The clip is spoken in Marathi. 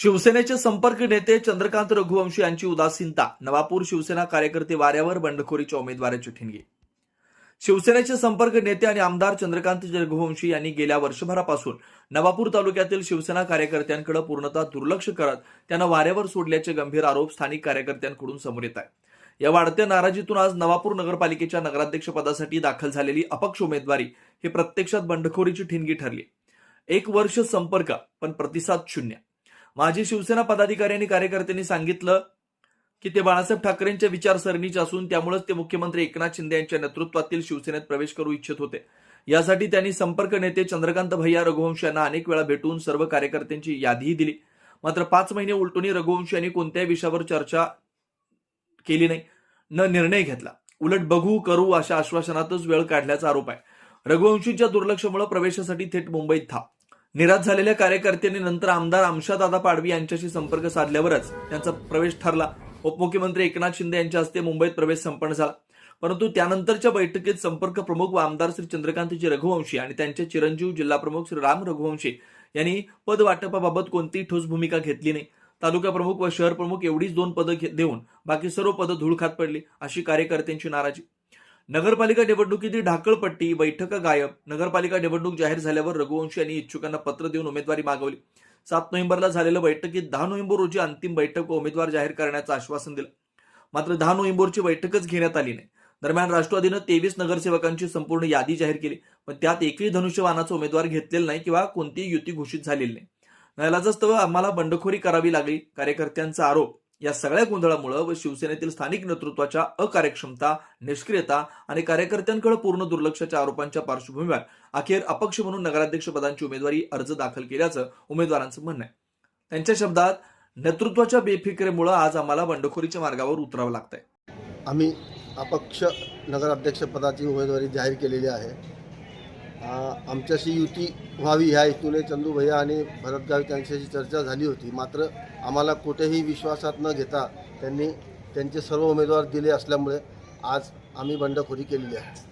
शिवसेनेचे संपर्क नेते चंद्रकांत रघुवंशी यांची उदासीनता. नवापूर शिवसेना कार्यकर्ते वाऱ्यावर बंडखोरीच्या उमेदवाराची ठिणगी. शिवसेनेचे संपर्क नेते आणि आमदार चंद्रकांत रघुवंशी यांनी गेल्या वर्षभरापासून नवापूर तालुक्यातील शिवसेना कार्यकर्त्यांकडे पूर्णतः दुर्लक्ष करत त्यांना वाऱ्यावर सोडल्याचे गंभीर आरोप स्थानिक कार्यकर्त्यांकडून समोर येत आहे या वाढत्या नाराजीतून आज नवापूर नगरपालिकेच्या नगराध्यक्षपदासाठी दाखल झालेली अपक्ष उमेदवारी ही प्रत्यक्षात बंडखोरीची ठिणगी ठरली. एक वर्ष संपर्क पण प्रतिसाद शून्य. माजी शिवसेना पदाधिकारी आणि कार्यकर्त्यांनी सांगितलं की ते बाळासाहेब ठाकरेंच्या विचारसरणीचे असून त्यामुळेच ते मुख्यमंत्री एकनाथ शिंदे यांच्या नेतृत्वातील शिवसेनेत प्रवेश करू इच्छित होते. यासाठी त्यांनी संपर्क नेते चंद्रकांत भैया रघुवंश यांना अनेक वेळा भेटून सर्व कार्यकर्त्यांची यादीही दिली. मात्र पाच महिने उलटूनही रघुवंश यांनी कोणत्याही विषयावर चर्चा केली नाही न निर्णय घेतला. उलट बघू करू अशा आश्वासनातच वेळ काढल्याचा आरोप आहे. रघुवंशींच्या दुर्लक्षामुळे प्रवेशासाठी थेट मुंबईत था निराश झालेल्या कार्यकर्त्यांनी नंतर आमदार आमशादादा पाडवी यांच्याशी संपर्क साधल्यावरच त्यांचा प्रवेश ठरला. उपमुख्यमंत्री एकनाथ शिंदे यांच्या हस्ते मुंबईत प्रवेश संपन्न झाला. परंतु त्यानंतरच्या बैठकीत संपर्क प्रमुख व आमदार श्री चंद्रकांतजी रघुवंशी आणि त्यांचे चिरंजीव जिल्हा प्रमुख श्री राम रघुवंशी यांनी पद वाटपाबाबत कोणतीही ठोस भूमिका घेतली नाही. तालुका प्रमुख व शहर प्रमुख एवढीच दोन पदं घे- देऊन बाकी सर्व पदं धूळ खात पडली अशी कार्यकर्त्यांची नाराजी. नगरपालिका निवडणुकीतील ढाकळपट्टी बैठका गायब. नगरपालिका निवडणूक जाहीर झाल्यावर रघुवंशी यांनी इच्छुकांना पत्र देऊन उमेदवारी मागवली. सात नोव्हेंबरला झालेल्या बैठकीत दहा नोव्हेंबर रोजी अंतिम बैठक व उमेदवार जाहीर करण्याचं आश्वासन दिलं. मात्र दहा नोव्हेंबरची बैठकच घेण्यात आली नाही. दरम्यान राष्ट्रवादीनं तेवीस नगरसेवकांची संपूर्ण यादी जाहीर केली. पण त्यात एकही धनुष्यवानाचा उमेदवार घेतलेला नाही किंवा कोणतीही युती घोषित झालेली नाही. नाईलाजास्तव आम्हाला बंडखोरी करावी लागली. कार्यकर्त्यांचा आरोप या सगळ्या गोंधळामुळे व शिवसेनेतील स्थानिक नेतृत्वाच्या अकार्यक्षमता निष्क्रियता आणि कार्यकर्त्यांकडे पूर्ण दुर्लक्षाच्या आरोपांच्या पार्श्वभूमीवर अखेर अपक्ष म्हणून नगराध्यक्ष पदांची उमेदवारी अर्ज दाखल केल्याचं उमेदवारांचं म्हणणं आहे. त्यांच्या शब्दात नेतृत्वाच्या बेफिकरेमुळे आज आम्हाला बंडखोरीच्या मार्गावर उतरावं लागतंय. आम्ही अपक्ष नगराध्यक्षपदाची उमेदवारी जाहीर केलेली आहे. आमच्याशी युती व्हावी ह्या हेतूने चंदू भैया आणि भरत गावित यांच्याशी चर्चा झाली होती. मात्र आम्हाला कुठेही विश्वासात न घेता त्यांनी त्यांचे सर्व उमेदवार दिले असल्यामुळे आज आम्ही बंडखोरी केलेली आहे.